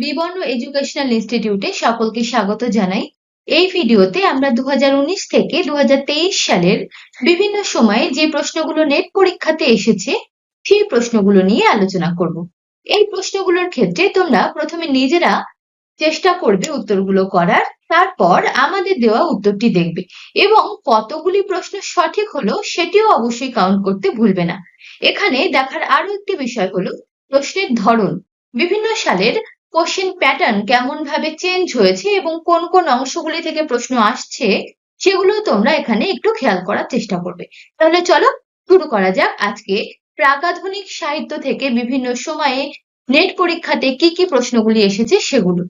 বিবর্ণ এডুকেশনাল ইনস্টিটিউটে সকলকে স্বাগত জানাই। এই ভিডিওতে আমরা দুহাজার উনিশ থেকে দুহাজার তেইশ সালের বিভিন্ন সময়ে যে প্রশ্নগুলো নেট পরীক্ষাতে এসেছে, সেই প্রশ্নগুলো নিয়ে আলোচনা করব। এই প্রশ্নগুলোর ক্ষেত্রে তোমরা প্রথমে নিজেরা চেষ্টা করবে উত্তরগুলো করার, তারপর আমাদের দেওয়া উত্তরটি দেখবে এবং কতগুলি প্রশ্ন সঠিক হলো সেটিও অবশ্যই কাউন্ট করতে ভুলবে না। এখানে দেখার আরও একটি বিষয় হলো প্রশ্নের ধরন। বিভিন্ন সালের কোশ্চেন প্যাটার্ন কেমন ভাবে চেঞ্জ হয়েছে এবং কোন কোন অংশগুলি থেকে প্রশ্ন আসছে, সেগুলো তোমরা এখানে একটু খেয়াল করার চেষ্টা করবে। তাহলে চলো শুরু করা যাক আজকে। প্রাকাধুনিক সাহিত্য থেকে বিভিন্ন সময়ে নেট পরীক্ষাতে কি কি প্রশ্নগুলি এসেছে সেগুলো।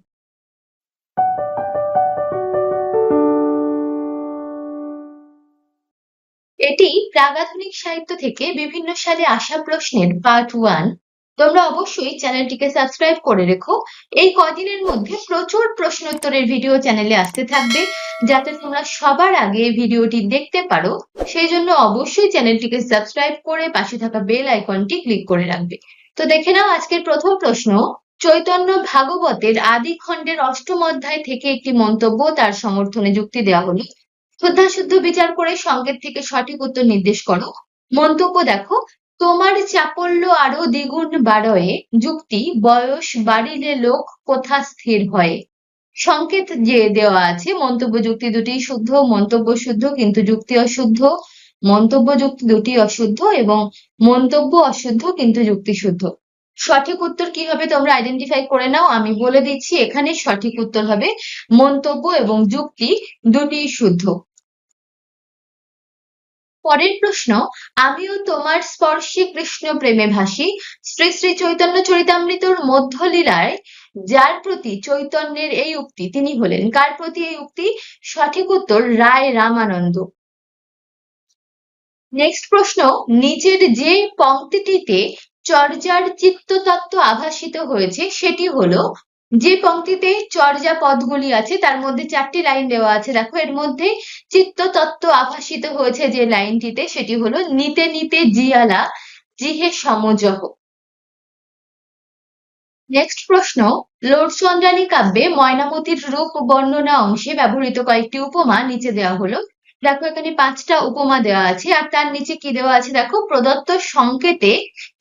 এটি প্রাগাধুনিক সাহিত্য থেকে বিভিন্ন সালে আসা প্রশ্নের পার্ট ওয়ান তোমরা অবশ্যই চ্যানেলটিকে সাবস্ক্রাইব করে রেখো। এই কদিনের মধ্যে প্রচুর প্রশ্নোত্তরের ভিডিও চ্যানেলে আসতে থাকবে, যাতে তোমরা সবার আগে ভিডিওটি দেখতে পারো। সেই জন্য অবশ্যই চ্যানেলটিকে সাবস্ক্রাইব করে পাশে থাকা বেল আইকনটি ক্লিক করে রাখবে। তো দেখে নাও আজকের প্রথম প্রশ্ন। চৈতন্য ভাগবতের আদি খণ্ডের অষ্টম অধ্যায় থেকে একটি মন্তব্য তার সমর্থনে যুক্তি দেওয়া হলো। শুদ্ধ বিচার করে সংকেত থেকে সঠিক উত্তর নির্দেশ করো। মন্তব্য দেখো তোমার চাপল্য আরও দ্বিগুণ বাড়য়ে, যুক্তি, বয়স বাড়িলে লোক কোথা স্থির হয়? সংকেত যে দেওয়া আছে, মন্তব্য যুক্তি দুটি শুদ্ধ, মন্তব্য শুদ্ধ কিন্তু যুক্তি অশুদ্ধ, মন্তব্য যুক্তি দুটি অশুদ্ধ এবং মন্তব্য অশুদ্ধ কিন্তু যুক্তি শুদ্ধ। সঠিক উত্তর কি হবে তোমরা আইডেন্টিফাই করে নাও, আমি বলে দিচ্ছি এখানে সঠিক উত্তর হবে মন্তব্য এবং যুক্তি দুটি শুদ্ধ। পরের প্রশ্ন, আমিও তোমার স্পর্শে কৃষ্ণ প্রেমে ভাসি। শ্রী শ্রী চৈতন্য চরিতামৃতর মধ্যলীলায় যার প্রতি চৈতন্যের এই উক্তি, তিনি হলেন কার প্রতি এই উক্তি? সঠিক উত্তর রায় রামানন্দ। নেক্সট প্রশ্ন নিচের যে পংক্তিটিতে চর্যার চিত্ততত্ত্ব আভাসিত হয়েছে, সেটি হলো যে পংক্তিতে চর্যা পদগুলি আছে, তার মধ্যে চারটি লাইন দেওয়া আছে। দেখো, এর মধ্যে চিত্ততত্ত্ব আভাসিত হয়েছে যে লাইনটিতে সেটি হলো নিতে নিতে জিয়ালা, জিহে সমজহ। নেক্সট প্রশ্ন লোডচন্দ্রানী কাব্যে ময়নামতির রূপ, বর্ণনা, অংশে ব্যবহৃত কয়েকটি উপমা নিচে দেওয়া হলো। দেখো এখানে পাঁচটা উপমা দেওয়া আছে, আর তার নিচে কি দেওয়া আছে দেখো? প্রদত্ত সংকেতে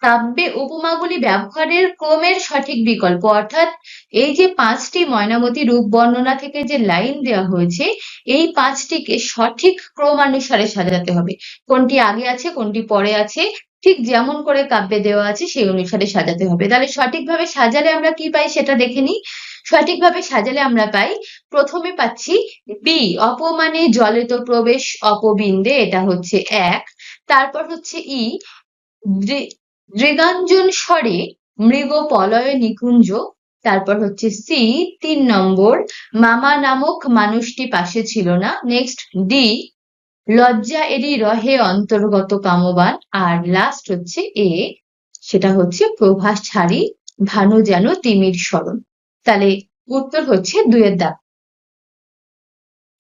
কাব্যে উপমাগুলি ব্যবহারের ক্রমের সঠিক বিকল্প। অর্থাৎ এই যে পাঁচটি ময়নামতি রূপ বর্ণনা থেকে যে লাইন দেওয়া হয়েছে, এই পাঁচটিকে সঠিক ক্রমানুসারে সাজাতে হবে। কোনটি আগে আছে, কোনটি পরে আছে, ঠিক যেমন করে কাব্যে দেওয়া আছে, সেই অনুসারে সাজাতে হবে। তাহলে সঠিকভাবে সাজালে আমরা কি পাই সেটা দেখে নিই। সঠিকভাবে সাজালে আমরা পাই, প্রথমে পাচ্ছি বি অপমানে জলে তো প্রবেশ অপবিন্দে, এটা হচ্ছে এক। তারপর হচ্ছে ই দৃগাঞ্জন স্বরে মৃগ পলয় নিকুঞ্জ। তারপর হচ্ছে সি তিন নম্বর, মামা নামক মানুষটি পাশে ছিল না। নেক্সট ডি লজ্জা এরই রহে অন্তর্গত কামবান। আর লাস্ট হচ্ছে এ সেটা হচ্ছে প্রভাস ছাড়ি ভানু যেন তিমির স্মরণ। তাহলে উত্তর হচ্ছে দুয়ের দাগ।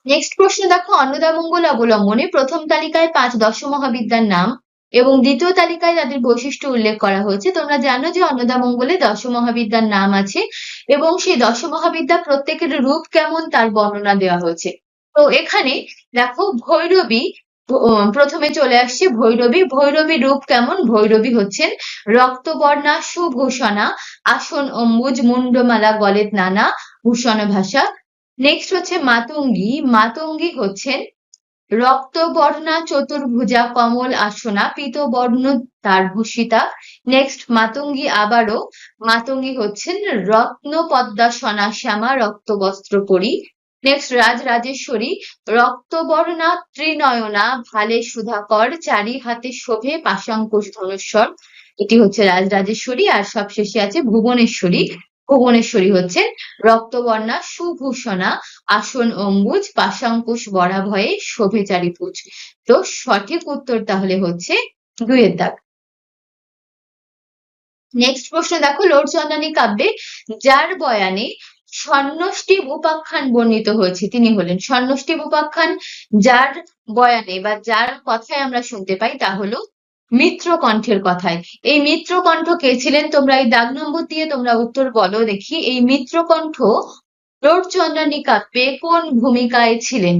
নেক্সট প্রশ্ন দেখো অন্নদামঙ্গল অবলম্বনে প্রথম তালিকায় পাঁচ দশ মহাবিদ্যার নাম এবং দ্বিতীয় তালিকায় তাদের বৈশিষ্ট্য উল্লেখ করা হয়েছে। তোমরা জানো যে অন্নদামঙ্গলে দশমহাবিদ্যার নাম আছে এবং সেই দশ মহাবিদ্যা প্রত্যেকের রূপ কেমন তার বর্ণনা দেওয়া হয়েছে। তো এখানে দেখো ভৈরবী প্রথমে চলে আসছে ভৈরবী। ভৈরবী রূপ কেমন? ভৈরবী হচ্ছেন রক্তবর্ণা সুভূষণা, আসন অম্বুজ মুন্ডমালা গলেত নানা ভূষণ ভাষা। নেক্সট হচ্ছে মাতঙ্গী। মাতঙ্গী হচ্ছেন রক্তবর্ণা চতুর্ভুজা কমল আসনা, পীতবর্ণ তার ভূষিতা নেক্সট মাতঙ্গী আবারও। মাতঙ্গী হচ্ছেন রত্ন পদ্মাসনা শ্যামা রক্তবস্ত্র পরি নেক্সট রাজ রাজেশ্বরী রক্তবর্ণা ত্রিনয়না ভালে সুধাকর চারি হাতে শোভে পাশাঙ্কুশ ধনুস্বর এটি হচ্ছে রাজ রাজেশ্বরী আর সবশেষে আছে ভুবনেশ্বরী। ভুবনেশ্বরী হচ্ছে রক্তবর্ণা সুভূষণা, আসন অম্বুজ, পাশাঙ্কুশ বরা ভয়ে শোভে চারিভুজ তো সঠিক উত্তর তাহলে হচ্ছে দুইয়ের দাগ। নেক্সট প্রশ্ন দেখো লোড চন্দানী কাব্যে, যার বয়ানে স্বর্ণষ্টিব উপাখ্যান বর্ণিত হয়েছে। তিনি হলেন স্বর্ণষ্টিব উপাখ্যান যার বয়ানে বা যার কথায় আমরা শুনতে পাই তা হলো মিত্রকণ্ঠের কথায়। এই মিত্রকণ্ঠ কে ছিলেন? তোমরা এই দাগ নম্বর দিয়ে তোমরা উত্তর বলো দেখি। এই মিত্রকণ্ঠ লোড চন্দ্রানী কাব্যে কোন ভূমিকায় ছিলেন?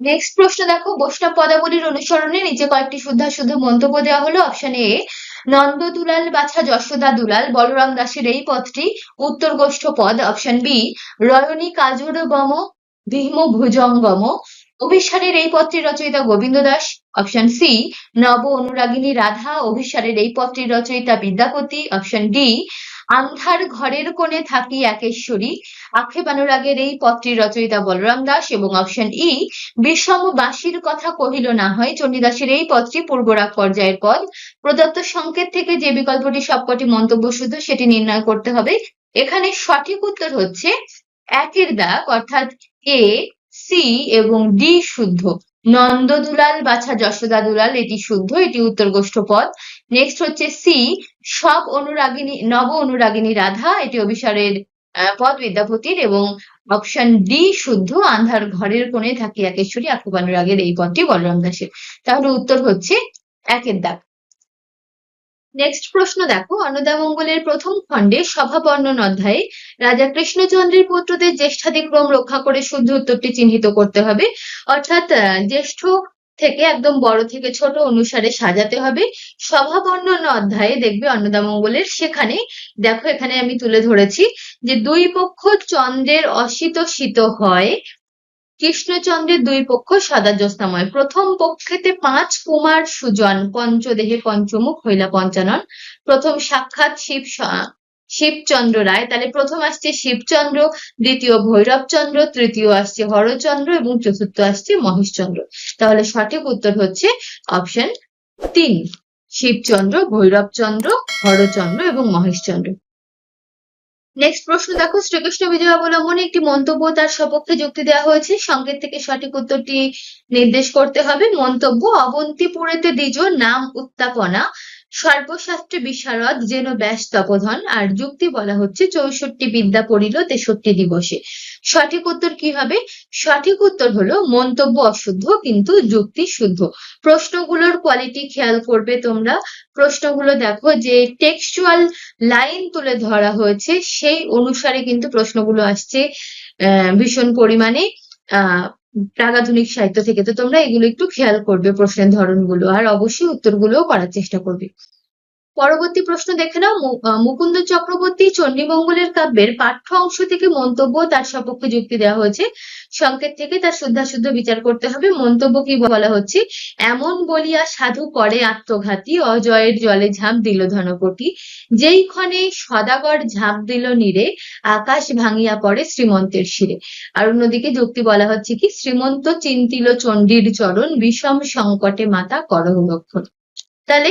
নেক্সট প্রশ্ন দেখো। বৈষ্ণব পদাবলীর অনুসরণে নিচে কয়েকটি শুদ্ধাশুদ্ধ মন্তব্য দেওয়া হলো। অপশন এ নন্দ দুলাল বাছা যশোদা দুলাল, বলরাম দাসের এই পদটি উত্তর গোষ্ঠ পদ অপশন বি রয়নী কাজুর গম, ভীম ভুজঙ্গম অভিসারের এই পত্রের রচয়িতা গোবিন্দ দাস অপশন সি নব অনুরাগিনী রাধা। অভিসারের এই পত্রের রচয়িতা বিদ্যাপতি অপশন ডি আন্ধার ঘরের কোণে থাকি একেশ্বরী। আক্ষেপ অনুরাগের এই পত্রের রচয়িতা বলরাম দাস এবং অপশন ই, বিষম বাসির কথা কহিল না হয় চণ্ডীদাসের এই পদটি পূর্বরাগ পর্যায়ের পদ। প্রদত্ত সংকেত থেকে যে বিকল্পটি সবকটি মন্তব্য শুদ্ধ সেটি নির্ণয় করতে হবে। এখানে সঠিক উত্তর হচ্ছে একের দাগ, অর্থাৎ এ, সি এবং ডি শুদ্ধ। নন্দ দুলাল বাছা যশোদা দুলাল, এটি শুদ্ধ, এটি উত্তর গোষ্ঠ পদ। নেক্সট হচ্ছে সি সব অনুরাগিনী, নব অনুরাগিনী রাধা, এটি অভিসারের পদ বিদ্যাপতির এবং অপশন ডি শুদ্ধ, আন্ধার ঘরের কোণে থাকি একেশ্বরী আকুবানুরাগের এই পদটি বলরাম দাসের। তাহলে উত্তর হচ্ছে একের দাগ। নেক্সট প্রশ্ন দেখো অন্নদামঙ্গলের প্রথম খণ্ডে সভা বর্ণন অধ্যায়ে রাজা কৃষ্ণচন্দ্রের পুত্রদের জ্যেষ্ঠাধিক্রম রক্ষা করে শুদ্ধ উত্তরটি চিহ্নিত করতে হবে। অর্থাৎ জ্যেষ্ঠ থেকে একদম বড় থেকে ছোট অনুসারে সাজাতে হবে। সভা বর্ণন অধ্যায়ে দেখবে অন্নদামঙ্গলের সেখানে, দেখো এখানে আমি তুলে ধরেছি যে দুই পক্ষ চন্দ্রের অসিত শীত হয়। কৃষ্ণচন্দ্রের দুই পক্ষ সদা জ্যোৎস্নাময় প্রথম পক্ষেতে পাঁচ কুমার সুজন, পঞ্চদেহে পঞ্চমুখ হইলা পঞ্চানন। প্রথম সাক্ষাৎ শিব শিবচন্দ্র রায়। তাহলে প্রথম আসছে শিবচন্দ্র, দ্বিতীয় ভৈরবচন্দ্র, তৃতীয় আসছে হরচন্দ্র এবং চতুর্থ আসছে মহেশচন্দ্র। তাহলে সঠিক উত্তর হচ্ছে অপশন তিন, শিবচন্দ্র, ভৈরবচন্দ্র, হরচন্দ্র এবং মহেশচন্দ্র। নেক্সট প্রশ্ন দেখো, শ্রীকৃষ্ণ বিজয় অবলম্বনে একটি মন্তব্য তার সপক্ষে যুক্তি দেওয়া হয়েছে। সংকেত থেকে সঠিক উত্তরটি নির্দেশ করতে হবে। মন্তব্য, অবন্তিপুরেতে দ্বিজ নাম উত্তাপনা। সর্বশাস্ত্রে বিশারদ যেন ব্যাস তপোধন, আর যুক্তি বলা হচ্ছে চৌষট্টি বিদ্যা পড়িল তেষট্টি দিবসে। সঠিক উত্তর কি হবে? সঠিক উত্তর হলো মন্তব্য অশুদ্ধ, কিন্তু যুক্তি শুদ্ধ। প্রশ্নগুলোর কোয়ালিটি খেয়াল করবে তোমরা। প্রশ্নগুলো দেখো যে টেক্সচুয়াল লাইন তুলে ধরা হয়েছে, সেই অনুসারে কিন্তু প্রশ্নগুলো আসছে ভীষণ পরিমাণে। আহ প্রাগাধুনিক সাহিত্য থেকে, তো তোমরা এগুলো একটু খেয়াল করবে প্রশ্নের ধরনগুলো, আর অবশ্যই উত্তরগুলোও করার চেষ্টা করবে। পরবর্তী প্রশ্ন দেখে নাও। মুকুন্দ চক্রবর্তী চণ্ডীমঙ্গলের কাব্যের পাঠ্য অংশ থেকে মন্তব্য তার সপক্ষে যুক্তি দেওয়া হয়েছে। সংকেত থেকে তার শুদ্ধাশুদ্ধ বিচার করতে হবে। মন্তব্য কি বলা হচ্ছে? এমন বলিয়া সাধু করে আত্মঘাতী, অজয়ের জলে ঝাঁপ দিল ধনপতি যেই ক্ষণে সদাগর ঝাঁপ দিল নীরে, আকাশ ভাঙিয়া পড়ে শ্রীমন্তের শিরে। আর অন্যদিকে যুক্তি বলা হচ্ছে কি? শ্রীমন্ত চিন্তিল চণ্ডীর চরণ বিষম সংকটে মাতা করহ লক্ষণ। তাহলে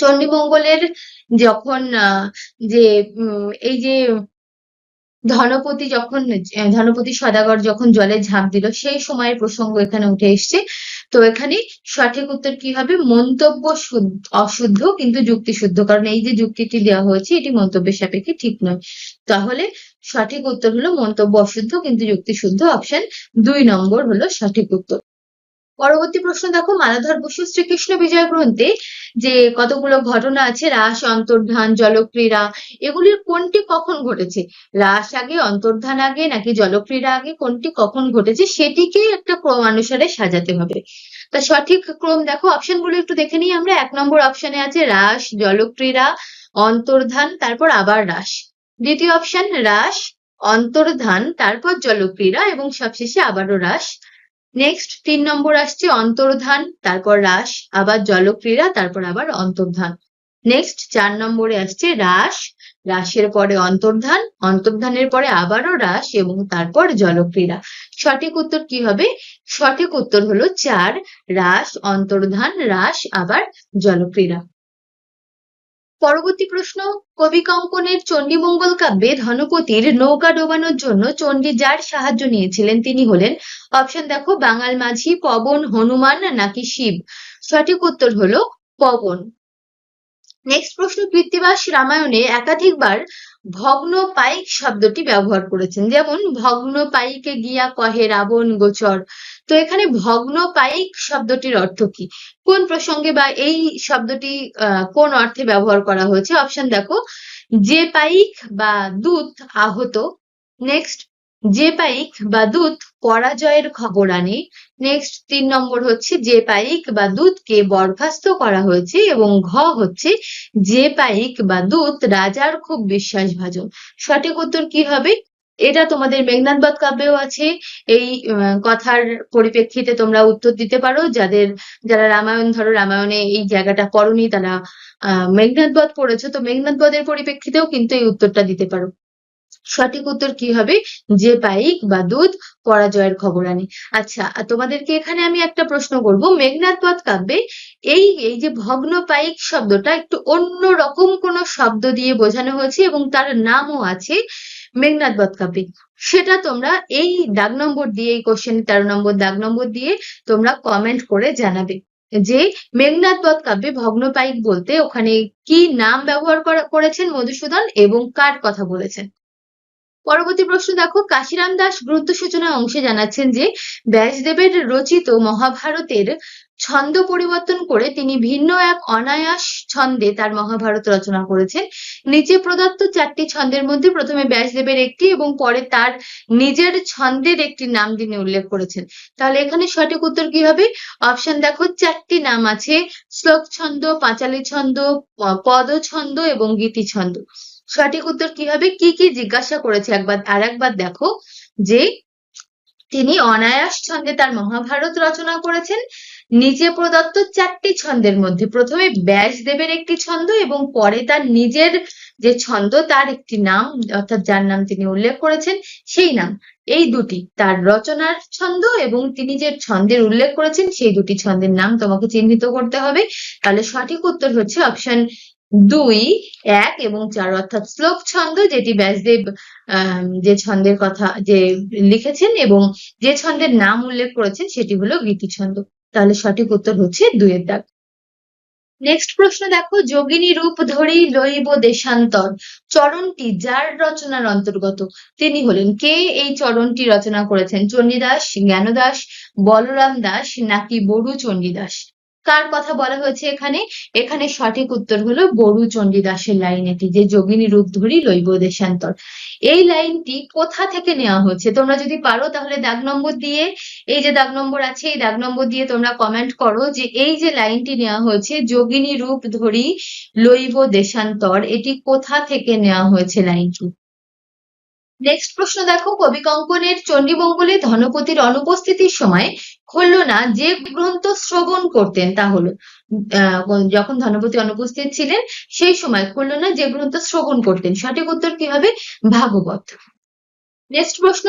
চণ্ডীমঙ্গলের যখন যে এই যে, ধনপতি যখন ধনপতি সদাগর যখন জলে ঝাঁপ দিল, সেই সময়ের প্রসঙ্গ এখানে উঠে এসছে। তো এখানে সঠিক উত্তর কি হবে? মন্তব্য অশুদ্ধ কিন্তু যুক্তি শুদ্ধ কারণ এই যে যুক্তিটি দেওয়া হয়েছে, এটি মন্তব্যের সাপেক্ষে ঠিক নয়। তাহলে সঠিক উত্তর হলো মন্তব্য অশুদ্ধ কিন্তু যুক্তি শুদ্ধ অপশন দুই নম্বর হলো সঠিক উত্তর। পরবর্তী প্রশ্ন দেখো, মালাধর বসু শ্রীকৃষ্ণ বিজয় গ্রন্থে যে কতগুলো ঘটনা আছে, রাস, অন্তর্ধান, জলক্রীড়া, এগুলির কোনটি কখন ঘটেছে? রাস আগে, অন্তর্ধান আগে, নাকি জলক্রীড়া আগে, কোনটি কখন ঘটেছে? সেটিকে একটা ক্রম অনুসারে সাজাতে হবে। তা সঠিক ক্রম দেখো অপশনগুলো একটু দেখে নিই আমরা। এক নম্বর অপশনে আছে রাস, জলক্রীড়া, অন্তর্ধান, তারপর আবার রাস। দ্বিতীয় অপশন, রাস, অন্তর্ধান, তারপর জলক্রীড়া, এবং সবশেষে আবারও রাস। নেক্সট তিন নম্বর আসছে অন্তর্ধান, তারপর রাস আবার জলক্রীড়া, তারপর আবার অন্তর্ধান। নেক্সট চার নম্বরে আসছে রাস রাসের পরে অন্তর্ধান, অন্তর্ধানের পরে আবারও রাস এবং তারপর জলক্রীড়া। সঠিক উত্তর কি হবে? সঠিক উত্তর হলো চার রাস অন্তর্ধান রাস আবার জলক্রীড়া। পরবর্তী প্রশ্ন, কবি কঙ্কনের চণ্ডীমঙ্গল কাব্যে ধনপতির নৌকা ডোবানোর জন্য চণ্ডী যার সাহায্য নিয়েছিলেন তিনি হলেন অপশন দেখো, বাঙাল মাঝি, পবন, হনুমান নাকি শিব? সঠিক উত্তর হলো পবন। নেক্সট প্রশ্ন, কৃত্তিবাস রামায়ণে একাধিকবার ভগ্ন পাইক শব্দটি ব্যবহার করেছেন। যেমন ভগ্ন পাইকে গিয়া কহে রাবণ গোচর। তো এখানে ভগ্ন পাইক শব্দটির অর্থ কি? কোন প্রসঙ্গে বা এই শব্দটি কোন অর্থে ব্যবহার করা হয়েছে? অপশন দেখো, যে পাইক বা দূত আহত। নেক্সট যে পাইক বা দূত পরাজয়ের খবর আনে। নেক্সট তিন নম্বর হচ্ছে, যে পাইক বা দূতকে বরখাস্ত করা হয়েছে এবং ঘ হচ্ছে, যে পাইক বা দূত রাজার খুব বিশ্বাসভাজন। সঠিক উত্তর কি হবে? এটা তোমাদের মেঘনাদ বধ কাব্যেও আছে। এই কথার পরিপ্রেক্ষিতে তোমরা উত্তর দিতে পারো। যাদের, যারা রামায়ণ, ধরো রামায়ণে এই জায়গাটা পড়োনি, তারা, আহ মেঘনাদ বধ পড়েছো, তো মেঘনাদ বধের পরিপ্রেক্ষিতেও কিন্তু এই উত্তরটা দিতে পারো। সঠিক উত্তর কি হবে? যে পাইক বা দুধ পরাজয়ের খবর আনে। আচ্ছা তোমাদেরকে এখানে আমি একটা প্রশ্ন করব। মেঘনাদ বধ কাব্যে এই এই যে ভগ্ন পাইক শব্দটা একটু অন্য রকম কোনো শব্দ দিয়ে বোঝানো হয়েছে এবং তার নামও আছে মেঘনাদ বধ কাব্যে। সেটা তোমরা এই দাগ নম্বর দিয়ে, এই কোশ্চেন তেরো নম্বর দাগ নম্বর দিয়ে তোমরা কমেন্ট করে জানাবে যে মেঘনাদ বধ কাব্যে ভগ্ন পাইক বলতে ওখানে কি নাম ব্যবহার করা, করেছেন মধুসূদন এবং কার কথা বলেছেন? পরবর্তী প্রশ্ন দেখো, কাশিরাম দাস গুরুত্ব সূচনা অংশে জানাচ্ছেন যে, ব্যাসদেবের রচিত মহাভারতের ছন্দ পরিবর্তন করে তিনি ভিন্ন এক অনায়াস ছন্দে তার মহাভারত রচনা করেছেন। নিচে প্রদত্ত চারটি ছন্দের মধ্যে প্রথমে ব্যাসদেবের একটি এবং পরে তার নিজের ছন্দের একটি নাম তিনি উল্লেখ করেছেন। তাহলে এখানে সঠিক উত্তর কি হবে? অপশন দেখো, চারটি নাম আছে শ্লোক ছন্দ পাঁচালী ছন্দ পদ ছন্দ এবং গীতি ছন্দ সঠিক উত্তর কি হবে? কি কি জিজ্ঞাসা করেছে? একবার আর একবার দেখো যে তিনি অনায়াস ছন্দে তার মহাভারত রচনা করেছেন। নিচে প্রদত্ত চারটি ছন্দের মধ্যে প্রথমে ব্যাসদেবের একটি ছন্দ এবং পরে তার নিজের যে ছন্দ তার একটি নাম, অর্থাৎ যার নাম তিনি উল্লেখ করেছেন, সেই নাম। এই দুটি তার রচনার ছন্দ এবং তিনি যে ছন্দের উল্লেখ করেছেন, সেই দুটি ছন্দের নাম তোমাকে চিহ্নিত করতে হবে। তাহলে সঠিক উত্তর হচ্ছে অপশন দুই, এক এবং চার অর্থাৎ শ্লোক ছন্দ যেটি ব্যাসদেব যে ছন্দের কথা, যে লিখেছেন এবং যে ছন্দের নাম উল্লেখ করেছেন সেটি হলো গীতি ছন্দ তাহলে সঠিক উত্তর হচ্ছে দুইয়ের দাগ। নেক্সট প্রশ্ন দেখো, যোগিনী রূপ ধরি লইব দেশান্তর। চরণটি যার রচনার অন্তর্গত? তিনি হলেন কে? এই চরণটি রচনা করেছেন চণ্ডীদাস, জ্ঞানদাস, বলরাম দাস নাকি বড়ু চণ্ডীদাস? কার কথা বলা হয়েছে এখানে? এখানে সঠিক উত্তর হলো বড়ু চণ্ডীদাসের লাইন এটি, যে যোগিনী রূপ ধরি লইব দেশান্তর। এই লাইনটি কোথা থেকে নেওয়া হয়েছে? তোমরা যদি পারো তাহলে দাগ নম্বর দিয়ে, এই যে দাগ নম্বর আছে, এই দাগ নম্বর দিয়ে তোমরা কমেন্ট করো যে এই যে লাইনটি নেওয়া হয়েছে, যোগিনী রূপ ধরি লইব দেশান্তর, এটি কোথা থেকে নেওয়া হয়েছে লাইনটি নেক্সট প্রশ্ন দেখো, কবি কঙ্কনের চণ্ডীমঙ্গলে ধনপতির অনুপস্থিতির সময় খুলনা যে গ্রন্থ শ্রবণ করতেন তা হলো যখন ধনপতি অনুপস্থিত ছিলেন, সেই সময় খুলনা যে গ্রন্থ শ্রবণ করতেন। সঠিক উত্তর কি হবে? ভাগবত। নেক্সট প্রশ্ন,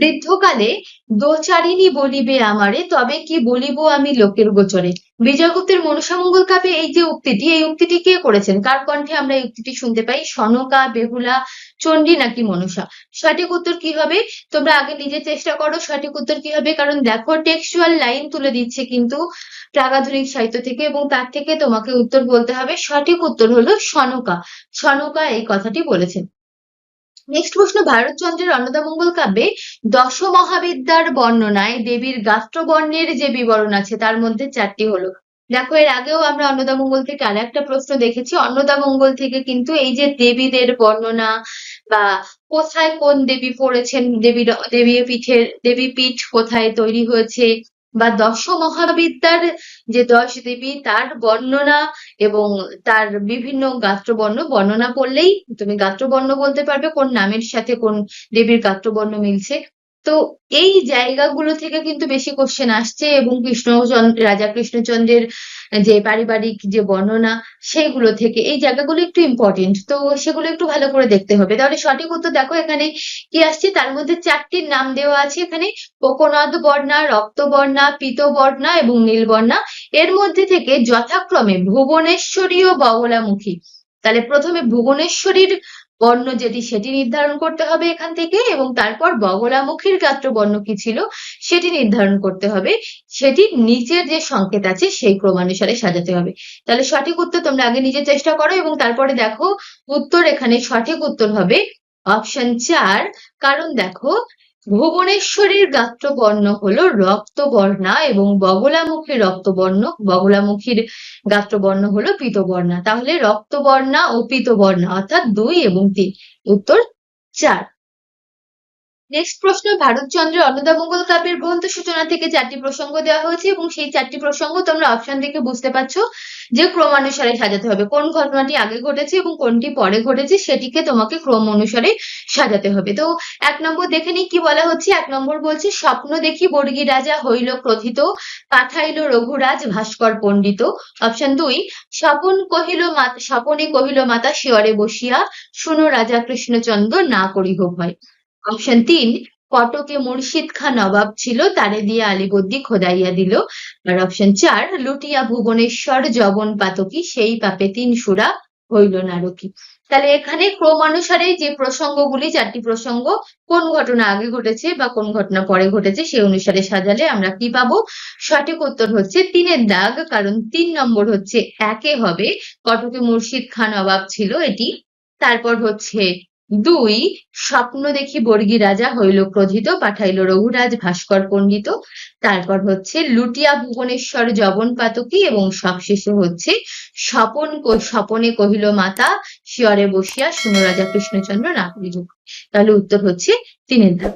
বৃদ্ধকালে দোচারিণী বলিবে আমারে, তবে কি বলিব আমি লোকের গোচরে? বিজয়গুপ্তের মনসামঙ্গল কাব্যে এই যে উক্তিটি, এই উক্তিটি কে করেছেন? কার কণ্ঠে আমরা এই উক্তিটি শুনতে পাই? সনকা, বেহুলা, চণ্ডী নাকি মনসা সঠিক উত্তর কি হবে? তোমরা আগে নিজে চেষ্টা করো, সঠিক উত্তর কি হবে? কারণ দেখো টেক্সচুয়াল লাইন তুলে দিচ্ছে কিন্তু প্রাগাধুনিক সাহিত্য থেকে এবং তার থেকে তোমাকে উত্তর বলতে হবে। সঠিক উত্তর হলো সনকা। সনকা এই কথাটি বলেছেন। নেক্সট প্রশ্ন, ভারতচন্দ্রের অন্নদামঙ্গল কাব্যে দশ মহাবিদ্যার বর্ণনায় দেবীর গাত্রবর্ণের যে বিবরণ আছে, তার মধ্যে চারটি হলো। দেখো, এর আগেও আমরা অন্নদামঙ্গল থেকে আর একটা প্রশ্ন দেখেছি। অন্নদামঙ্গল থেকে কিন্তু এই যে দেবীদের বর্ণনা বা কোথায় কোন দেবী পড়েছেন, দেবীর দেবী পীঠের দেবী পীঠ কোথায় তৈরি হয়েছে বা দশ মহাবিদ্যার যে দশ দেবী, তার বর্ণনা এবং তার বিভিন্ন গাত্রবর্ণ, বর্ণনা করলেই তুমি গাত্রবর্ণ বলতে পারবে কোন নামের সাথে কোন দেবীর গাত্রবর্ণ মিলছে। তো এই জায়গাগুলো থেকে কিন্তু বেশি কোশ্চেন আসছে এবং কৃষ্ণচন্দ্র রাজা কৃষ্ণচন্দ্রের যে পারিবারিক যে বর্ণনা, সেগুলো থেকে এই জায়গাগুলো একটু ইম্পর্টেন্ট তো সেগুলো একটু ভালো করে দেখতে হবে। তাহলে সঠিক উত্তর দেখো এখানে কি আসছে, তার মধ্যে চারটির নাম দেওয়া আছে এখানে। কোকোনদ বর্ণা রক্তবর্ণা পীতবর্ণা এবং নীলবর্ণা এর মধ্যে থেকে যথাক্রমে ভুবনেশ্বরী ও বগলামুখী তাহলে প্রথমে ভুবনেশ্বরীর বর্ণ যেটি সেটি নির্ধারণ করতে হবে এখান থেকে এবং তারপর বগলামুখীর গাত্র বর্ণ কি ছিল সেটি নির্ধারণ করতে হবে। সেটি নিচের যে সংকেত আছে সেই ক্রমানুসারে সাজাতে হবে। তাহলে সঠিক উত্তর তোমরা আগে নিজে চেষ্টা করো এবং তারপরে দেখো উত্তর এখানে সঠিক উত্তর হবে অপশন চার। কারণ দেখো ভুবনেশ্বরীর গাত্রবর্ণ হলো রক্তবর্ণা এবং বগলামুখীর রক্তবর্ণ, বগলামুখীর গাত্রবর্ণ হলো পীতবর্ণা। তাহলে রক্তবর্ণা ও পীতবর্ণা, অর্থাৎ দুই এবং তিন। উত্তর চার। নেক্সট প্রশ্ন, ভারতচন্দ্রের অন্নদামঙ্গল কাব্যের গ্রন্থ সূচনা থেকে চারটি প্রসঙ্গ দেওয়া হয়েছে এবং সেই চারটি প্রসঙ্গ তোমরা অপশন থেকে বুঝতে পারছ যে ক্রমানুসারে সাজাতে হবে। কোন ঘটনাটি আগে ঘটেছে এবং কোনটি পরে ঘটেছে সেটিকে তোমাকে ক্রম অনুসারে সাজাতে হবে। তো এক নম্বর দেখে নিই, কি বলা হচ্ছে? এক নম্বর বলছে, স্বপ্ন দেখি বর্গী রাজা হইল ক্রোধিত, পাঠাইল রঘুরাজ ভাস্কর পণ্ডিত। অপশন দুই, স্বপন কহিল মাতা, স্বপনে কহিল মাতা, শিয়রে বসিয়া, শুনো রাজা কৃষ্ণচন্দ্র, না করিহ ভয়। অপশন তিন, কটকে মুর্শিদ খাঁ নবাব ছিল, তারে দিয়ে আলিবর্দি খোদাইয়া দিল। আর অপশন চার, লুটিয়া ভুবনেশ্বর জবন পাতকি, সেই পাপে তিন সুরা হইল নারকী। তাহলে এখানে ক্রমানুসারে যে প্রসঙ্গগুলি, চারটি প্রসঙ্গ, কোন ঘটনা আগে ঘটেছে বা কোন ঘটনা পরে ঘটেছে সেই অনুসারে সাজালে আমরা কি পাবো? সঠিক উত্তর হচ্ছে তিনের দাগ, কারণ তিন নম্বর হচ্ছে একে হবে, কটকে মুর্শিদ খান নবাব ছিল এটি। তারপর হচ্ছে দুই, স্বপ্ন দেখি বর্গী রাজা হইল ক্রোধিত, পাঠাইল রঘুরাজ ভাস্কর পণ্ডিত। তারপর হচ্ছে লুটিয়া ভুবনেশ্বর জবন পাতকি এবং সবশেষে হচ্ছে স্বপন স্বপনে কহিল মাতা, শিয়রে বসিয়া শুনো রাজা কৃষ্ণচন্দ্র, না করিল তাহলে উত্তর হচ্ছে তিনের দাগ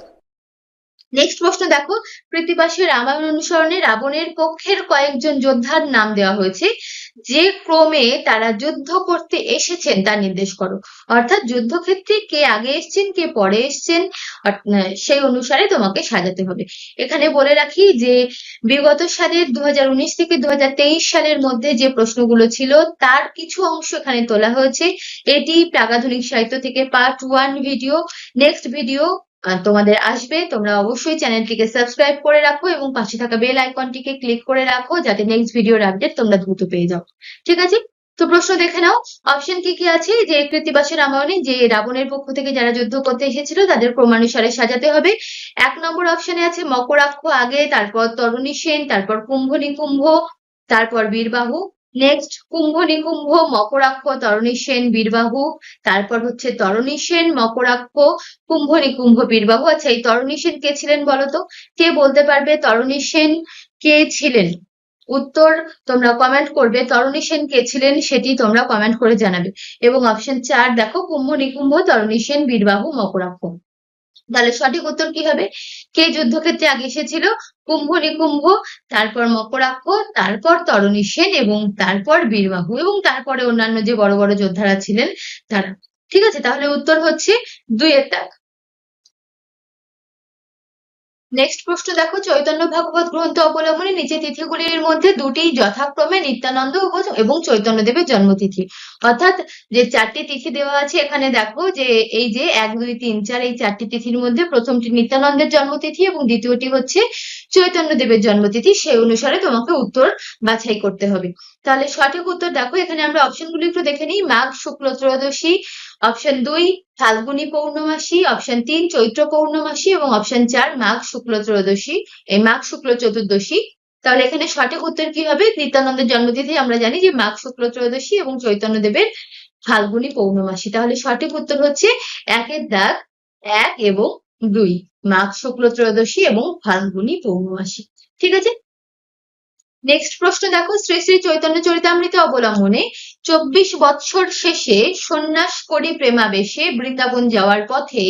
নেক্সট প্রশ্ন দেখো কৃত্তিবাসী রামায়ণ অনুসরণে রাবণের পক্ষের কয়েকজন যোদ্ধার নাম দেওয়া হয়েছে। যে ক্রমে তারা যুদ্ধ করতে এসেছেন, তা নির্দেশ করো। অর্থাৎ যুদ্ধক্ষেত্রে কে আগে এসছেন, কে পরে এসছেন সেই অনুসারে তোমাকে সাজাতে হবে। এখানে বলে রাখি যে, বিগত সালের দু হাজার উনিশ থেকে দু হাজার তেইশ সালের মধ্যে যে প্রশ্নগুলো ছিল, তার কিছু অংশ এখানে তোলা হয়েছে। এটি প্রাগাধুনিক সাহিত্য থেকে part one video next video তোমাদের আসবে, তোমরা অবশ্যই চ্যানেলটিকে সাবস্ক্রাইব করে রাখো এবং পাশে থাকা বেল আইকনটিকে ক্লিক করে রাখো যাতে নেক্সট ভিডিওর আপডেট তোমরা দ্রুত পেয়ে যাও। ঠিক আছে? তো প্রশ্ন দেখে নাও অপশন কি কি আছে? যে কৃত্তিবাসী রামায়ণে যে রাবণের পক্ষ থেকে যারা যুদ্ধ করতে এসেছিল, তাদের ক্রমানুসারে সাজাতে হবে। এক নম্বর অপশনে আছে মকরাক্ষ আগে, তারপর তরুণী সেন, তারপর কুম্ভনী কুম্ভ তারপর বীরবাহু। নেক্সট কুম্ভ নিকুম্ভ, মকরাক্ষ, তরণী সেন, বীরবাহু। তারপর হচ্ছে তরণী সেন, মকরাক্ষ, কুম্ভ নিকুম্ভ, বীরবাহু। আচ্ছা এই তরণী সেন কে ছিলেন বলতো কে বলতে পারবে? তরণী সেন কে ছিলেন? উত্তর তোমরা কমেন্ট করবে। তরণী সেন কে ছিলেন সেটি তোমরা কমেন্ট করে জানাবে। এবং অপশন চার, দেখো, কুম্ভ নিকুম্ভ, তরণী সেন, বীরবাহু, মকরাক্ষ। তাহলে সঠিক উত্তর কি হবে? কে যুদ্ধক্ষেত্রে আগে এসেছিল? কুম্ভ, নিকুম্ভ, তারপর মকরাক্ষ, তারপর তরণী সেন এবং তারপর বীরবাহু এবং তারপরে অন্যান্য যে বড় বড় যোদ্ধারা ছিলেন তারা। ঠিক আছে? তাহলে উত্তর হচ্ছে দুইয়ের দাগ নেক্সট প্রশ্ন দেখো, চৈতন্য ভাগবত গ্রন্থ অবলম্বনে নিচে তিথিগুলির মধ্যে দুটি যথাক্রমে নিত্যানন্দ এবং চৈতন্যদেবের জন্মতিথি। অর্থাৎ যে চারটি তিথি দেওয়া আছে, এখানে দেখো যে এই যে এক, দুই, তিন, চার, এই চারটি তিথির মধ্যে প্রথমটি নিত্যানন্দের জন্মতিথি এবং দ্বিতীয়টি হচ্ছে চৈতন্যদেবের জন্মতিথি, সেই অনুসারে তোমাকে উত্তর বাছাই করতে হবে। তাহলে সঠিক উত্তর দেখো, এখানে আমরা অপশনগুলো একটু দেখে নিই। মাঘ, শুক্ল, ত্রয়োদশী অপশন দুই, ফাল্গুনী পৌর্ণমাসী অপশন তিন, চৈত্র পৌর্ণমাসী এবং অপশন চার, মাঘ, শুক্ল, ত্রয়োদশী। এই মাঘ, শুক্ল, চতুর্দশী। তাহলে এখানে সঠিক উত্তর কি হবে? নিত্যানন্দের জন্মতিথি আমরা জানি যে মাঘ, শুক্ল, ত্রয়োদশী এবং চৈতন্যদেবের ফাল্গুনী পৌর্ণমাসী। তাহলে সঠিক উত্তর হচ্ছে একের দাগ, এক এবং দুই মাঘ শুক্ল ত্রয়োদশী এবং ফাল্গুনী পৌর্ণমাসী। ঠিক আছে? নেক্সট প্রশ্ন দেখো, শ্রী শ্রী চৈতন্য চরিতামৃত অবলম্বনে চব্বিশ বৎসর শেষে সন্ন্যাস করি প্রেমাবেশে বৃন্দাবন যাওয়ার পথে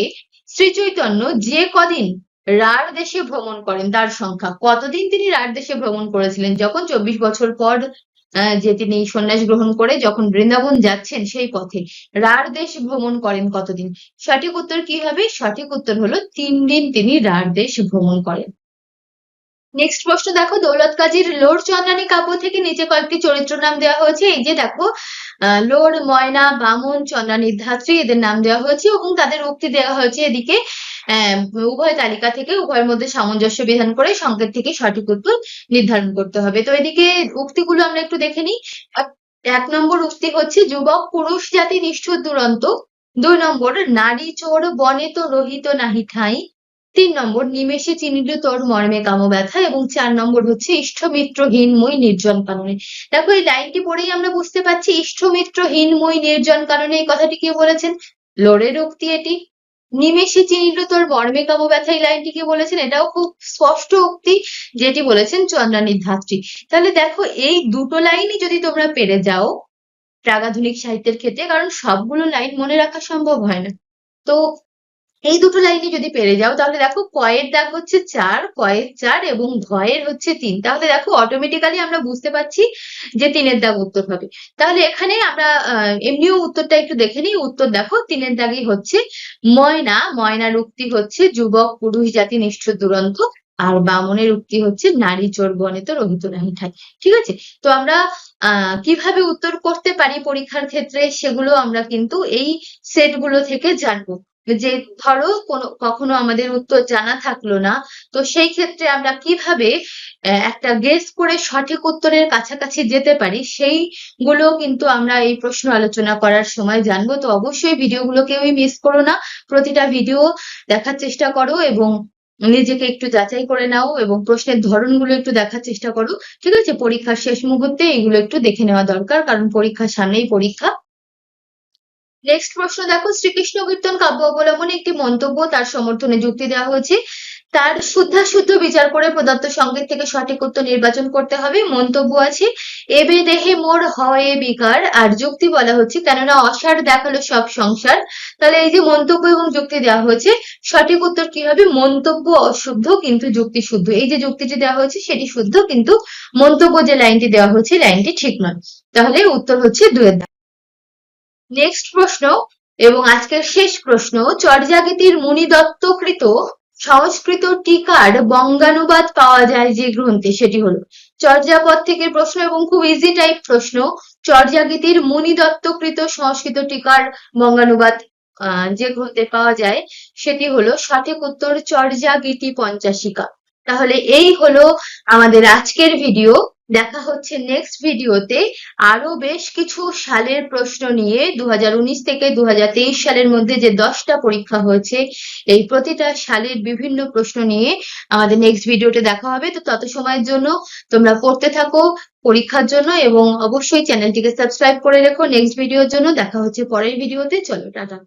শ্রী চৈতন্য যে কদিন রার দেশে ভ্রমণ করেন, তার সংখ্যা, কতদিন তিনি রার দেশে ভ্রমণ করেছিলেন, যখন চব্বিশ বছর পর যে তিনি সন্ন্যাস গ্রহণ করে যখন বৃন্দাবন যাচ্ছেন সেই পথে রার দেশ ভ্রমণ করেন কতদিন? সঠিক উত্তর কি হবে? সঠিক উত্তর হলো তিন দিন তিনি রার দেশ ভ্রমণ করেন। নেক্সট প্রশ্ন দেখো, দৌলত কাজীর লোর চন্দ্রানী কাব্য থেকে নিচে কয়েকটি চরিত্র নাম দেওয়া হয়েছে। এই যে দেখো লোর ময়না, বামন চন্দ্রানীর ধাত্রী, এদের নাম দেওয়া হয়েছে এবং তাদের উক্তি দেওয়া হয়েছে এদিকে। উভয় তালিকা থেকে উভয়ের মধ্যে সামঞ্জস্য বিধান করে সংকেত থেকে সঠিক উত্তর নির্ধারণ করতে হবে। তো এদিকে উক্তিগুলো আমরা একটু দেখে নিই। এক- নম্বর উক্তি হচ্ছে, যুবক পুরুষ জাতি নিষ্ঠুর দুরন্ত। দুই নম্বর, নারী চোর বনে তো রহিত নাহি ঠাঁই। তিন নম্বর, নিমেষে চিনিল তোর মর্মে কাম ব্যথা। এবং চার নম্বর হচ্ছে, ইষ্টমিত্রহীন মই নির্জন কারণে। দেখো, এই লাইনটি পড়েই আমরা বুঝতে পারছি, ইষ্টমিত্রহীন মই নির্জন কারণে এই কথাটি কে বলেছেন? লোরের উক্তি এটি। নিমেষে চিনিল তোর মর্মে কাবু ব্যথা এই লাইনটি কে বলেছেন, এটাও খুব স্পষ্ট উক্তি যেটি বলেছেন চন্দ্রানীর ধাত্রী। তাহলে দেখো, এই দুটো লাইনই যদি তোমরা পেরে যাও প্রাগাধুনিক সাহিত্যের ক্ষেত্রে, কারণ সবগুলো লাইন মনে রাখা সম্ভব হয় না। তো এই দুটো লাইনই যদি পেরে যাও, তাহলে দেখো কয়ের দাগ হচ্ছে চার, কয়ের চার এবং ধয়ের হচ্ছে তিন। তাহলে দেখো অটোমেটিক্যালি আমরা বুঝতে পারছি যে তিনের দাগ উত্তর হবে। তাহলে এখানে আমরা এমনিও উত্তরটা একটু দেখে নিই। উত্তর দেখো, তিনের দাগই হচ্ছে ময়না। ময়নার উক্তি হচ্ছে যুবক, পুরুষ জাতি, নিষ্ঠুর, দুরন্ত। আর বামনের উক্তি হচ্ছে নারী, চোর বনে তো রহিত, নাহি ঠাই। ঠিক আছে? তো আমরা কীভাবে উত্তর করতে পারি পরীক্ষার ক্ষেত্রে সেগুলো আমরা কিন্তু এই সেটগুলো থেকে জানব। যে ধরো কোনো, কখনো আমাদের উত্তর জানা থাকল না, তো সেই ক্ষেত্রে আমরা কীভাবে একটা গেস করে সঠিক উত্তরের কাছাকাছি যেতে পারি, সেইগুলো কিন্তু আমরা এই প্রশ্ন আলোচনা করার সময় জানব। তো অবশ্যই ভিডিওগুলো কেউই মিস করো না। প্রতিটা ভিডিও দেখার চেষ্টা করো এবং নিজেকে একটু যাচাই করে নাও এবং প্রশ্নের ধরনগুলো একটু দেখার চেষ্টা করো। ঠিক আছে? পরীক্ষার শেষ মুহূর্তে এগুলো একটু দেখে নেওয়া দরকার, কারণ পরীক্ষার সামনেই পরীক্ষা। নেক্সট প্রশ্ন, দেখো, শ্রীকৃষ্ণ কীর্তন কাব্য অবলম্বনে একটি মন্তব্য তার সমর্থনে যুক্তি দেওয়া হয়েছে। তার শুদ্ধাশুদ্ধ বিচার করে প্রদত্ত সংকেত থেকে সঠিক উত্তর নির্বাচন করতে হবে। মন্তব্য আছে, এবে দেহে মোর হয় বিকার আর যুক্তি বলা হচ্ছে, কেননা অসার দেখাল সব সংসার তাহলে এই যে মন্তব্য এবং যুক্তি দেওয়া হয়েছে, সঠিক উত্তর কি হবে? মন্তব্য অশুদ্ধ, কিন্তু যুক্তি শুদ্ধ। এই যে যুক্তিটি দেওয়া হয়েছে, সেটি শুদ্ধ, কিন্তু মন্তব্য যে লাইনটি দেওয়া হয়েছে, লাইনটি ঠিক নয়। তাহলে উত্তর হচ্ছে দুয়ের নেক্সট প্রশ্ন এবং আজকের শেষ প্রশ্ন চর্যাগীতির মুনি দত্তকৃত সংস্কৃত টিকার বঙ্গানুবাদ পাওয়া যায় যে গ্রন্থে? সেটি হলো চর্যাপদ থেকে প্রশ্ন এবং খুব ইজি টাইপ প্রশ্ন চর্যাগীতির মুনি দত্তকৃত সংস্কৃত টিকার বঙ্গানুবাদ যে গ্রন্থে পাওয়া যায়, সেটি হলো সঠিক উত্তর চর্যাগীতি পঞ্চাশিকা। তাহলে এই হলো আমাদের আজকের ভিডিও দেখা হচ্ছে নেক্সট ভিডিওতে আরও বেশ কিছু সালের প্রশ্ন নিয়ে। দু হাজার উনিশ থেকে দু হাজার তেইশ সালের মধ্যে যে দশটা পরীক্ষা হয়েছে, এই প্রতিটা সালের বিভিন্ন প্রশ্ন নিয়ে আমাদের নেক্সট ভিডিওতে দেখা হবে। তো তত সময়ের জন্য তোমরা পড়তে থাকো পরীক্ষার জন্য এবং অবশ্যই চ্যানেলটিকে সাবস্ক্রাইব করে রেখো। নেক্সট ভিডিওর জন্য দেখা হচ্ছে পরের ভিডিওতে চলো, টাটা।